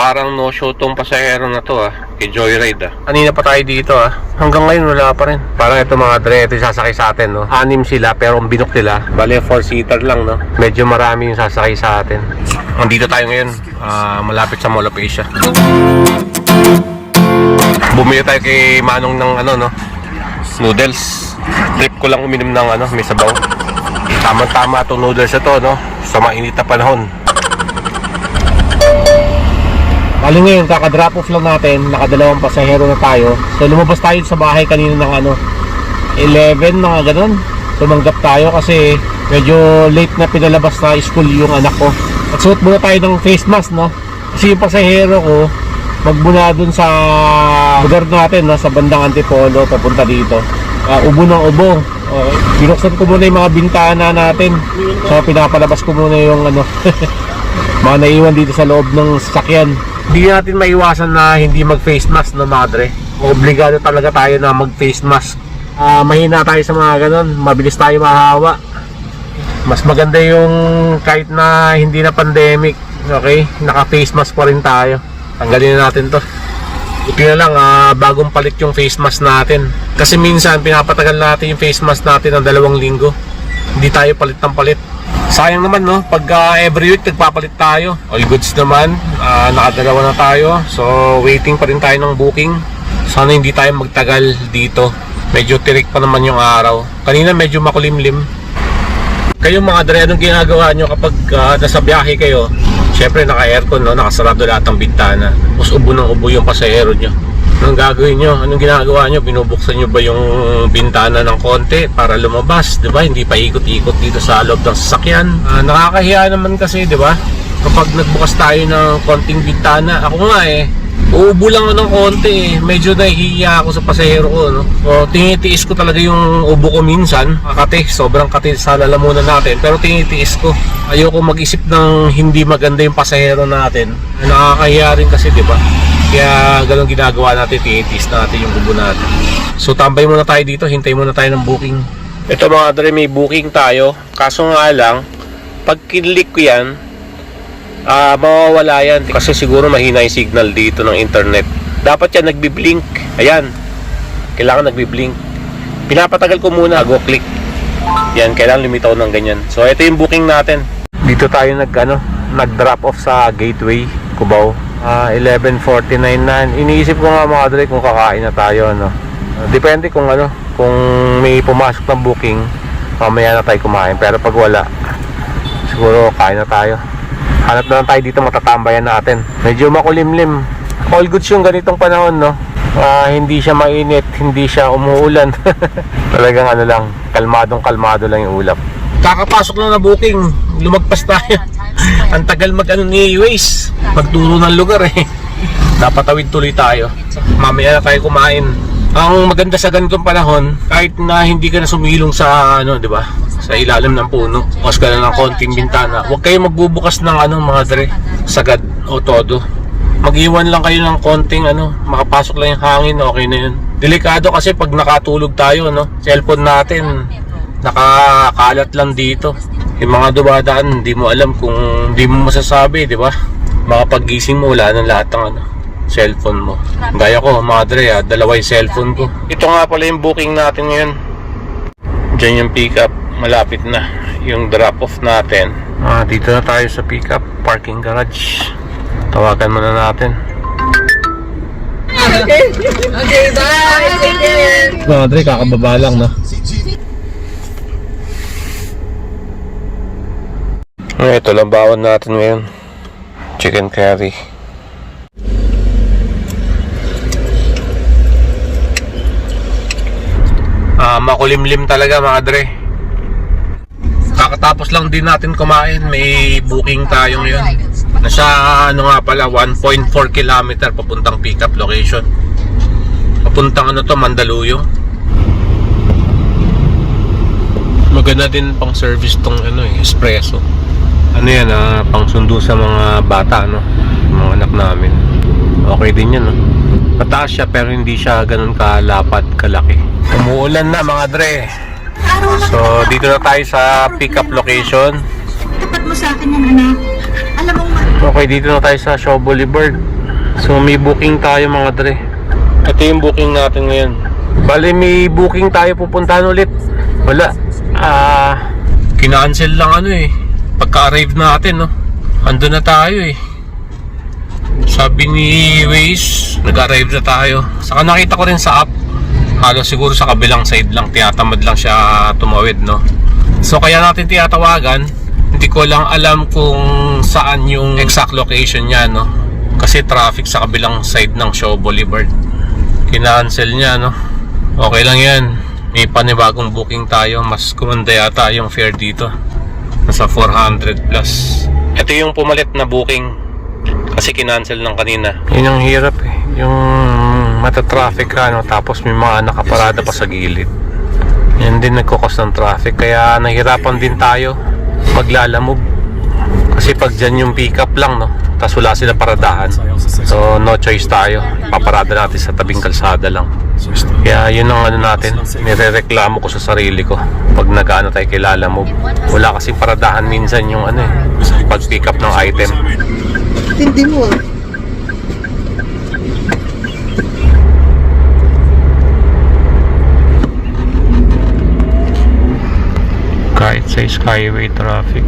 Parang no show tong pasahero na to ah. Kay Joyride ah. Kanina pa tayo dito ah. Hanggang ngayon wala pa rin. Parang ito mga dre, ito yung sasakay sa atin no. Anim sila pero ang binok nila. Bale 4 seater lang no. Medyo marami yung sasakay sa atin. Nandito tayo ngayon. ah, malapit sa Mall of Asia. Bumili tayo kay Manong ng ano no. Noodles. Trip ko lang uminom ng ano, may sabaw. Tama-tama itong noodles na to no. Sa mainit na panahon. Bali ngayon, kaka-drop off lang natin, nakadalawang pasahero na tayo. So lumabas tayo sa bahay kanina ng ano, 11 mga ganun. Tumanggap tayo kasi medyo late na pinalabas na school yung anak ko. At suot muna tayo ng face mask, no? Kasi yung pasahero ko, magbuna dun sa lugar natin, no? sa bandang Antipolo, papunta dito. Ah, ubo ng ubo. Okay. Binuksan ko muna yung mga bintana natin. So pinapalabas ko muna yung ano, mga naiwan dito sa loob ng sasakyan. Hindi natin maiwasan na hindi mag-face mask no madre. Obligado talaga tayo na mag-face mask. Ah, mahina tayo sa mga ganun, mabilis tayo mahawa. Mas maganda yung kahit na hindi na pandemic, okay? Naka-face mask pa rin tayo. Tanggalin na natin 'to. Buti na lang, ah, bagong palit yung face mask natin. Kasi minsan, pinapatagal natin yung face mask natin ng dalawang linggo. Hindi tayo palit ng palit. Sayang naman, no? Pag ah, every week, nagpapalit tayo. All goods naman. ah, nakadalawa na tayo. So, waiting pa rin tayo ng booking. Sana hindi tayo magtagal dito. Medyo tirik pa naman yung araw. Kanina medyo makulimlim. Kayo mga dre, anong ginagawa nyo kapag ah, nasa biyahe kayo? Siyempre naka-aircon, no? nakasarado lahat ng bintana. Tapos ubo ng ubo yung pasahero nyo. Anong gagawin nyo? Anong ginagawa nyo? Binubuksan nyo ba yung bintana ng konti para lumabas? Di ba? Hindi pa ikot-ikot dito sa loob ng sasakyan. Ah, nakakahiya naman kasi, di ba? Kapag nagbukas tayo ng konting bintana, ako nga eh, Uubo lang ako ng konti eh. Medyo nahihiya ako sa pasahero ko, no? So, tinitiis ko talaga yung ubo ko minsan. Makati, sobrang kati sa lalamunan natin. Pero tinitiis ko. Ayoko mag-isip ng hindi maganda yung pasahero natin. Nakakahiya rin kasi, di ba? Kaya ganun ginagawa natin, tinitiis natin yung ubo natin. So, tambay muna tayo dito. Hintay muna tayo ng booking. Ito mga dre, may booking tayo. Kaso nga lang, pag kinlik ko yan, Ah, mawawala yan kasi siguro mahina yung signal dito ng internet. Dapat yan nagbi-blink. Ayan. Kailangan nagbi-blink. Pinapatagal ko muna, go click. Yan, kailangan lumitaw ng ganyan. So, ito yung booking natin. Dito tayo nag, ano, nag-drop off sa gateway, Cubao. Ah, 11.49 na. Iniisip ko nga mga dre kung kakain na tayo, ano. Depende kung ano, kung may pumasok ng booking, mamaya na tayo kumain. Pero pag wala, siguro kain na tayo. Hanap na lang tayo dito matatambayan natin. Medyo makulimlim. All goods yung ganitong panahon, no? Ah, hindi siya mainit, hindi siya umuulan. Talagang ano lang, kalmadong kalmado lang yung ulap. Kakapasok lang na booking, lumagpas tayo. Ang tagal mag ano ni Waze, magturo ng lugar eh. Napatawid tuloy tayo. Mamaya na tayo kumain. Ang maganda sa ganitong panahon, kahit na hindi ka na sumilong sa ano, 'di ba? Sa ilalim ng puno, bukas ka na ng konting bintana. Huwag kayo magbubukas ng ano, mga sagad o todo. Mag-iwan lang kayo ng konting ano, makapasok lang yung hangin, okay na yun. Delikado kasi pag nakatulog tayo, no? Cellphone natin, nakakalat lang dito. Yung mga dumadaan, hindi mo alam kung hindi mo masasabi, di ba? Makapag-gising mo, wala na lahat ng ano, cellphone mo. Gaya ko, madre, ah, dalawa yung cellphone ko. Ito nga pala yung booking natin ngayon. Diyan yung pick up, malapit na yung drop off natin. Ah, dito na tayo sa pick up, parking garage. Tawagan muna natin. Okay. Okay, bye. Madre, kakababa lang na. Ito lang bawon natin ngayon. Chicken curry. Ah, makulimlim talaga mga dre. Kakatapos lang din natin kumain, may booking tayo ngayon. Nasa ano nga pala 1.4 kilometer papuntang pickup location. Papuntang ano to Mandaluyong. Maganda din pang service tong ano eh, espresso. Ano yan ah, pang sundo sa mga bata no, mga anak namin. Okay din yan no. Mataas siya pero hindi siya ganun kalapad, kalaki. Umuulan na mga dre. So dito na tayo sa pickup location. Tapat mo sa akin yan, anak. Alam mo, Okay, dito na tayo sa Shaw Boulevard. So may booking tayo mga dre. Ito yung booking natin ngayon. Bali may booking tayo pupuntahan ulit. Wala. Ah, kinancel lang ano eh. Pagka-arrive natin, no. Ando na tayo eh. Sabi ni Waze, nag-arrive na tayo. Saka nakita ko rin sa app. Halos siguro sa kabilang side lang, tiyatamad lang siya tumawid, no. So kaya natin tiyatawagan. Hindi ko lang alam kung saan yung exact location niya, no. Kasi traffic sa kabilang side ng Shaw Boulevard. Kinancel niya, no. Okay lang yan. May panibagong booking tayo. Mas kumanda yata yung fare dito. Nasa 400 plus. Ito yung pumalit na booking. Kasi kinancel ng kanina. Yun ang hirap eh. Yung matatraffic ka, no? tapos may mga nakaparada pa sa gilid. Yan din nagkukos ng traffic. Kaya nahirapan din tayo maglalamove. Kasi pag dyan yung pick up lang, no? Tapos wala sila paradahan. So, no choice tayo. Paparada natin sa tabing kalsada lang. Kaya yun ang ano natin, nirereklamo ko sa sarili ko pag nag-ano tayo kay Lalamove. Wala kasing paradahan minsan yung ano eh, pag pick up ng item. Hindi mo ah. Kahit sa skyway traffic.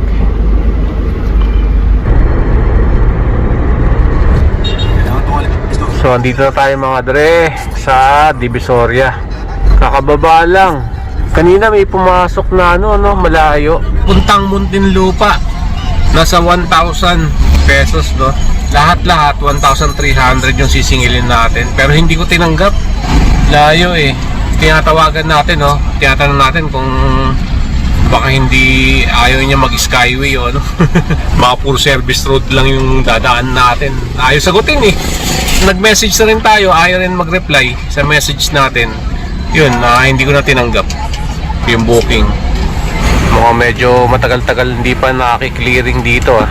So, andito na tayo mga dre sa Divisoria. Kakababa lang. Kanina may pumasok na ano, ano, malayo. Puntang Muntinlupa. Nasa 1,000 pesos, no? Lahat-lahat, 1,300 yung sisingilin natin. Pero hindi ko tinanggap. Layo eh. Tinatawagan natin, no? Tinatanong natin kung baka hindi ayaw niya mag-skyway o ano. Mga puro service road lang yung dadaan natin. Ayaw sagutin eh. Nag-message na rin tayo, ayaw rin mag-reply sa message natin. Yun, na hindi ko na tinanggap yung booking. Mukhang medyo matagal-tagal hindi pa nakiki-clearing dito ah.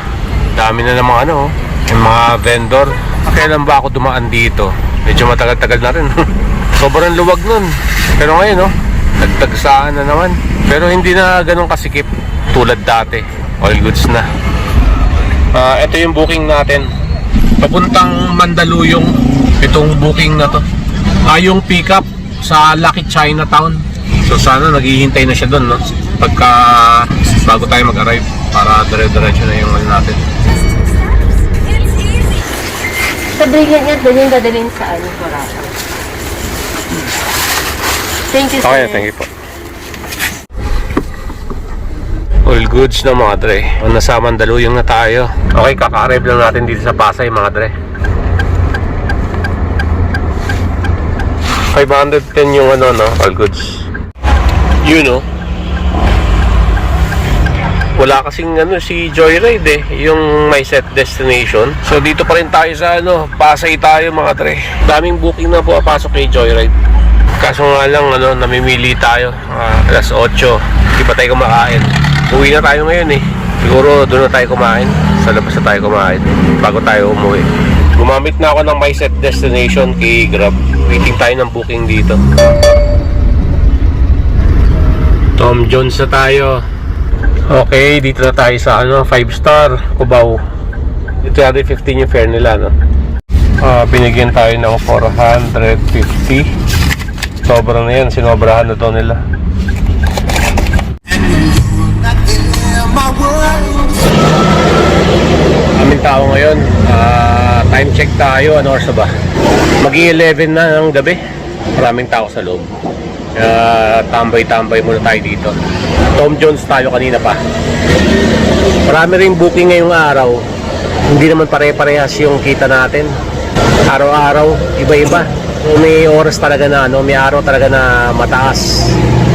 Dami na namang ano, oh. yung mga vendor. Kailan ba ako dumaan dito? Medyo matagal-tagal na rin. Sobrang luwag nun. Pero ngayon, oh, nagtagsaan na naman. Pero hindi na ganun kasikip tulad dati. All goods na. Ah, ito yung booking natin. Papuntang Mandaluyong itong booking na to. Ah, yung pickup sa Lucky Chinatown. So sana naghihintay na siya doon, no? Pagka bago tayo mag-arrive para dire-diretso na yung ano natin. Sabihin niya, doon yung dadalhin sa ano. Thank you, sir. Okay, thank you po. All goods na mga dre. Nasa Mandaluyong na tayo. Okay, kaka-arrive lang natin dito sa Pasay mga dre. 510 yung ano no, all goods. You know. Wala kasing ano si Joyride eh, yung my set destination. So dito pa rin tayo sa ano, Pasay tayo mga dre. Daming booking na po pasok kay Joyride. Kaso nga lang, ano, namimili tayo. Ah, alas 8. Hindi pa tayo kumakain. Uwi na tayo ngayon eh. Siguro doon na tayo kumain. Sa labas na tayo kumain. Bago tayo umuwi. Gumamit na ako ng my set destination kay Grab. Waiting tayo ng booking dito. Tom Jones na tayo. Okay, dito na tayo sa ano, 5 star Cubao. 315 yung fare nila, no? Ah, binigyan tayo ng 450. Sobrang na yan, sinobrahan na to nila. Tao ngayon, ah, time check tayo, ano oras ba? Magi 11 na ng gabi. Maraming tao sa loob. Kaya tambay-tambay muna tayo dito. Tom Jones tayo kanina pa. Marami ring booking ngayong araw. Hindi naman pare-parehas yung kita natin. Araw-araw, iba-iba. May oras talaga na, ano, may araw talaga na mataas.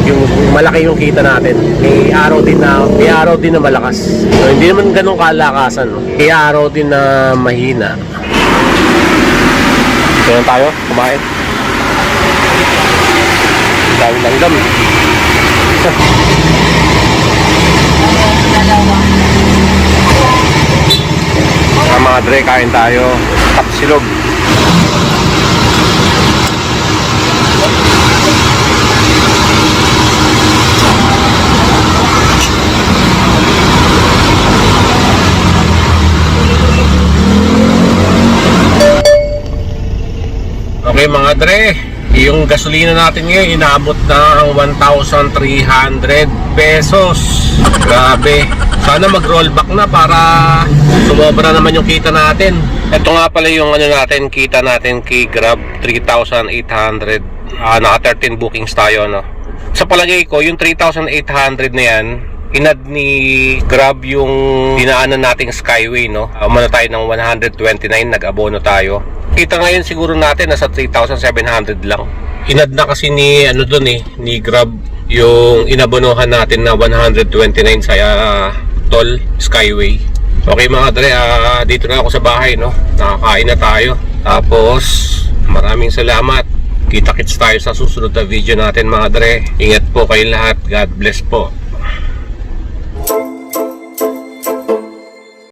Yung malaki yung kita natin. May araw din na, may araw din na malakas. So, hindi naman ganun kalakasan. No? May araw din na mahina. Kaya tayo, kumain. Dami langgam. Mga mga dre, kain tayo. Tapsilog. Mga dre, yung gasolina natin ngayon inaabot na ang 1,300 pesos. Grabe. Sana mag-rollback na para sumobra naman yung kita natin. Ito nga pala yung ano natin, kita natin kay Grab 3,800. Ah, naka 13 bookings tayo no. Sa palagay ko, yung 3,800 na yan, inad ni Grab yung dinaanan nating Skyway, no? Umano tayo ng 129, nag-abono tayo. Kita ngayon siguro natin nasa 3,700 lang. Inad na kasi ni, ano dun eh, ni Grab yung inabonohan natin na 129 sa ah, Toll Skyway. Okay mga dre, ah, dito na ako sa bahay, no? Nakakain na tayo. Tapos, maraming salamat. Kita-kits tayo sa susunod na video natin mga dre. Ingat po kayo lahat. God bless po.